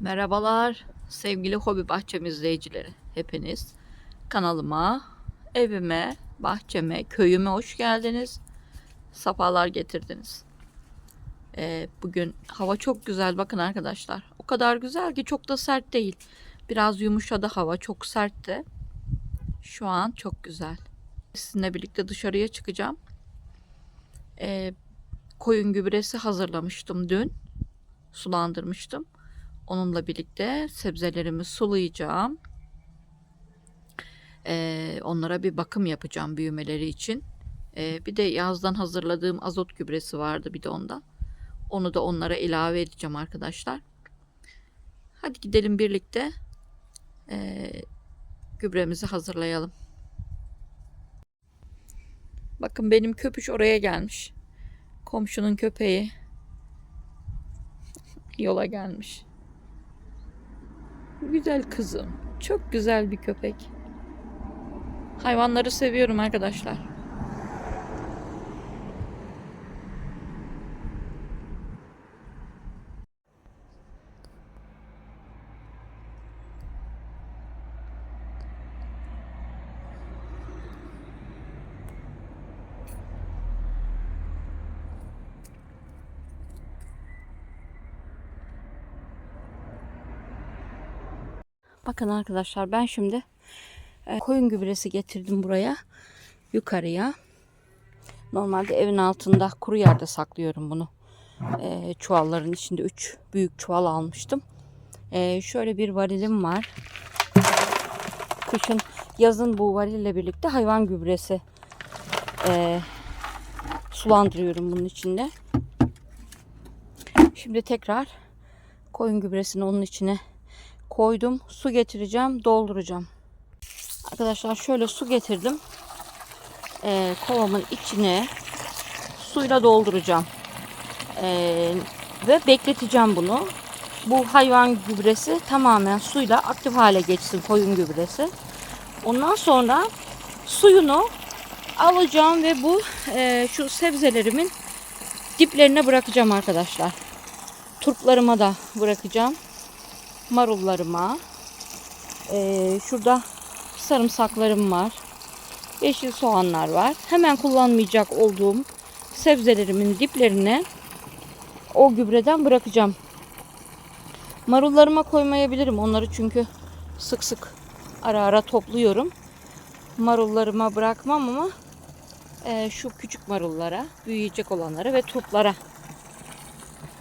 Merhabalar sevgili hobi bahçem izleyicileri. Hepiniz kanalıma, evime, bahçeme, köyüme hoş geldiniz. Safalar getirdiniz. Ee, bugün hava çok güzel bakın arkadaşlar. O kadar güzel ki çok da sert değil. Biraz yumuşadı hava çok sertti. Şu an çok güzel. Sizinle birlikte dışarıya çıkacağım. Ee, koyun gübresi hazırlamıştım dün. Sulandırmıştım. Onunla birlikte sebzelerimi sulayacağım. Ee, onlara bir bakım yapacağım büyümeleri için. Ee, bir de yazdan hazırladığım azot gübresi vardı bir de onda. Onu da onlara ilave edeceğim arkadaşlar. Hadi gidelim birlikte ee, gübremizi hazırlayalım. Bakın benim köpüş oraya gelmiş. Komşunun köpeği yola gelmiş. Güzel kızım. Çok güzel bir köpek. Hayvanları seviyorum arkadaşlar. Bakın arkadaşlar ben şimdi e, koyun gübresi getirdim buraya yukarıya. Normalde evin altında kuru yerde saklıyorum bunu. E, çuvalların içinde 3 büyük çuval almıştım. E, şöyle bir varilim var. Kışın yazın bu varille birlikte hayvan gübresi e, sulandırıyorum bunun içinde. Şimdi tekrar koyun gübresini onun içine koydum. Su getireceğim, dolduracağım. Arkadaşlar şöyle su getirdim. Ee, kovamın içine suyla dolduracağım. Ee, ve bekleteceğim bunu. Bu hayvan gübresi tamamen suyla aktif hale geçsin koyun gübresi. Ondan sonra suyunu alacağım ve bu e, şu sebzelerimin diplerine bırakacağım arkadaşlar. Turplarıma da bırakacağım marullarıma. Ee, şurada sarımsaklarım var. Yeşil soğanlar var. Hemen kullanmayacak olduğum sebzelerimin diplerine o gübreden bırakacağım. Marullarıma koymayabilirim onları çünkü sık sık ara ara topluyorum. Marullarıma bırakmam ama e, şu küçük marullara, büyüyecek olanlara ve turplara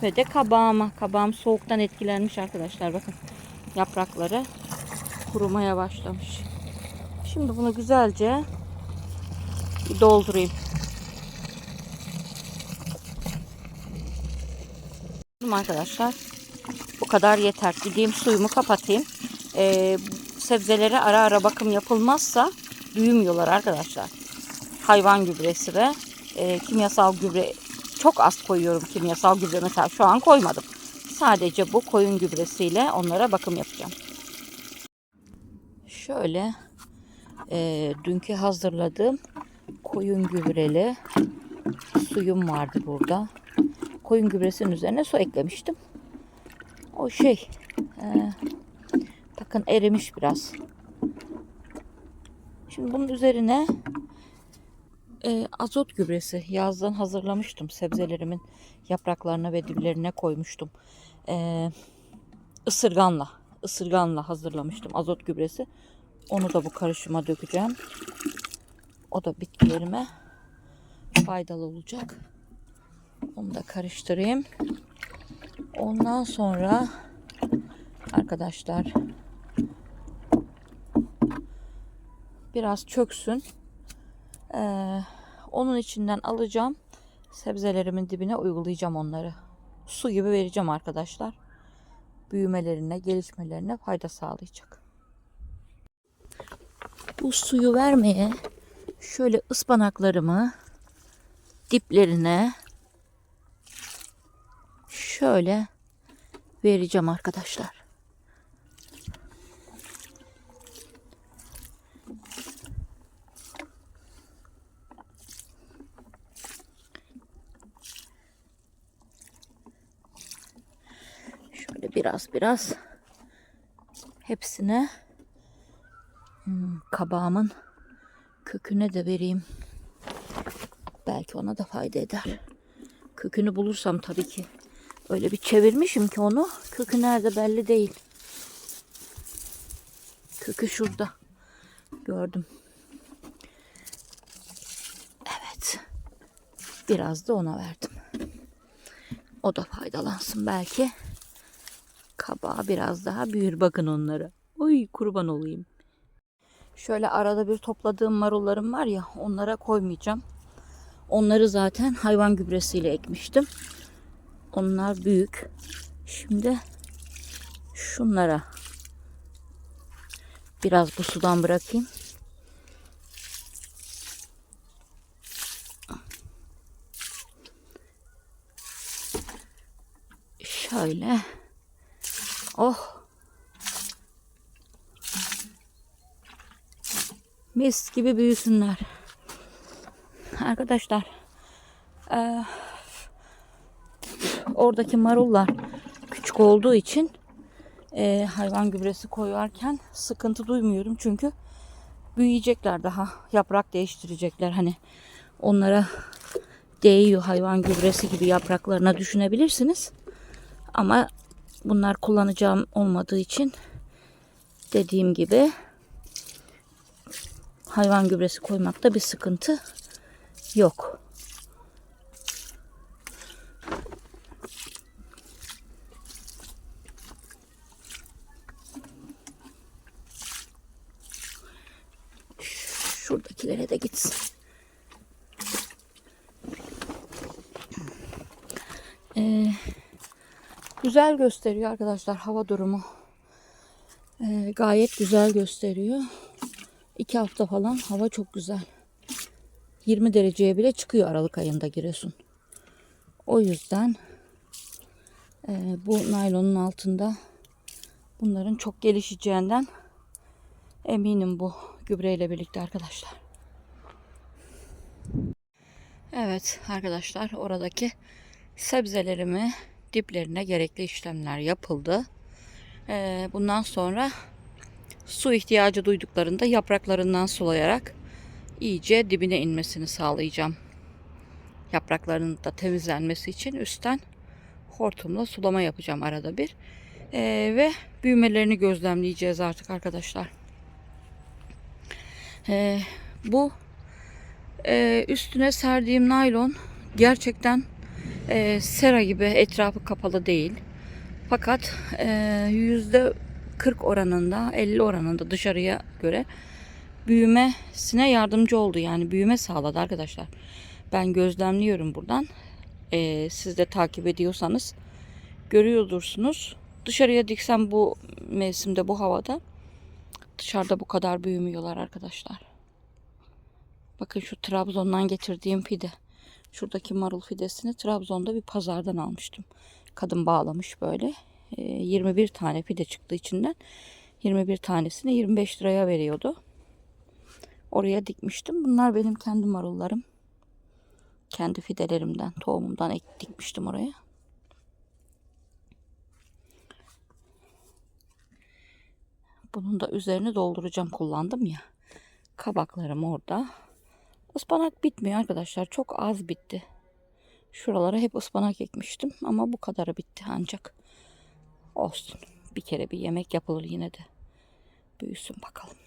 ve de kabağıma. Kabağım soğuktan etkilenmiş arkadaşlar. Bakın yaprakları kurumaya başlamış. Şimdi bunu güzelce doldurayım. Arkadaşlar bu kadar yeter. Gideyim suyumu kapatayım. Ee, sebzelere ara ara bakım yapılmazsa büyümüyorlar arkadaşlar. Hayvan gübresi ve e, kimyasal gübre çok az koyuyorum kimyasal gübre. Mesela şu an koymadım. Sadece bu koyun gübresiyle onlara bakım yapacağım. Şöyle e, dünkü hazırladığım koyun gübreli suyum vardı burada. Koyun gübresinin üzerine su eklemiştim. O şey e, bakın erimiş biraz. Şimdi bunun üzerine e, azot gübresi yazdan hazırlamıştım. Sebzelerimin yapraklarına ve diplerine koymuştum. E, ısırganla, ısırganla hazırlamıştım azot gübresi. Onu da bu karışıma dökeceğim. O da bitkilerime faydalı olacak. Onu da karıştırayım. Ondan sonra arkadaşlar biraz çöksün. Ee, onun içinden alacağım. Sebzelerimin dibine uygulayacağım onları. Su gibi vereceğim arkadaşlar. Büyümelerine, gelişmelerine fayda sağlayacak. Bu suyu vermeye şöyle ıspanaklarımı diplerine şöyle vereceğim arkadaşlar. Şöyle biraz biraz hepsine hmm, kabağımın köküne de vereyim. Belki ona da fayda eder. Kökünü bulursam tabii ki. Öyle bir çevirmişim ki onu. Kökü nerede belli değil. Kökü şurada. Gördüm. Evet. Biraz da ona verdim. O da faydalansın belki. Kabağı biraz daha büyür bakın onlara. Oy kurban olayım. Şöyle arada bir topladığım marullarım var ya onlara koymayacağım. Onları zaten hayvan gübresiyle ekmiştim. Onlar büyük. Şimdi şunlara biraz bu sudan bırakayım. Şöyle. Oh. Mis gibi büyüsünler. Arkadaşlar. eee, oradaki marullar küçük olduğu için eee, hayvan gübresi koyarken sıkıntı duymuyorum. Çünkü büyüyecekler daha. Yaprak değiştirecekler. Hani onlara değiyor hayvan gübresi gibi yapraklarına düşünebilirsiniz. Ama bunlar kullanacağım olmadığı için dediğim gibi hayvan gübresi koymakta bir sıkıntı yok. Şuradakilere de gitsin. Ee, güzel gösteriyor arkadaşlar hava durumu. Ee, gayet güzel gösteriyor. İki hafta falan hava çok güzel. 20 dereceye bile çıkıyor Aralık ayında Giresun. O yüzden e, bu naylonun altında bunların çok gelişeceğinden eminim bu gübreyle birlikte arkadaşlar. Evet arkadaşlar oradaki sebzelerimi diplerine gerekli işlemler yapıldı. Ee, bundan sonra su ihtiyacı duyduklarında yapraklarından sulayarak iyice dibine inmesini sağlayacağım. Yapraklarının da temizlenmesi için üstten hortumla sulama yapacağım arada bir. Ee, ve büyümelerini gözlemleyeceğiz artık arkadaşlar. Ee, bu e, üstüne serdiğim naylon gerçekten e, sera gibi etrafı kapalı değil. Fakat e, yüzde 40 oranında 50 oranında dışarıya göre büyümesine yardımcı oldu. Yani büyüme sağladı arkadaşlar. Ben gözlemliyorum buradan. E, siz de takip ediyorsanız görüyordursunuz. Dışarıya diksem bu mevsimde bu havada dışarıda bu kadar büyümüyorlar arkadaşlar. Bakın şu Trabzon'dan getirdiğim fide. Şuradaki marul fidesini Trabzon'da bir pazardan almıştım. Kadın bağlamış böyle. E, 21 tane fide çıktı içinden. 21 tanesini 25 liraya veriyordu. Oraya dikmiştim. Bunlar benim kendi marullarım. Kendi fidelerimden, tohumumdan ek dikmiştim oraya. Bunun da üzerini dolduracağım kullandım ya. Kabaklarım orada. Ispanak bitmiyor arkadaşlar. Çok az bitti. Şuralara hep ıspanak ekmiştim ama bu kadarı bitti ancak. Olsun. Bir kere bir yemek yapılır yine de. Büyüsün bakalım.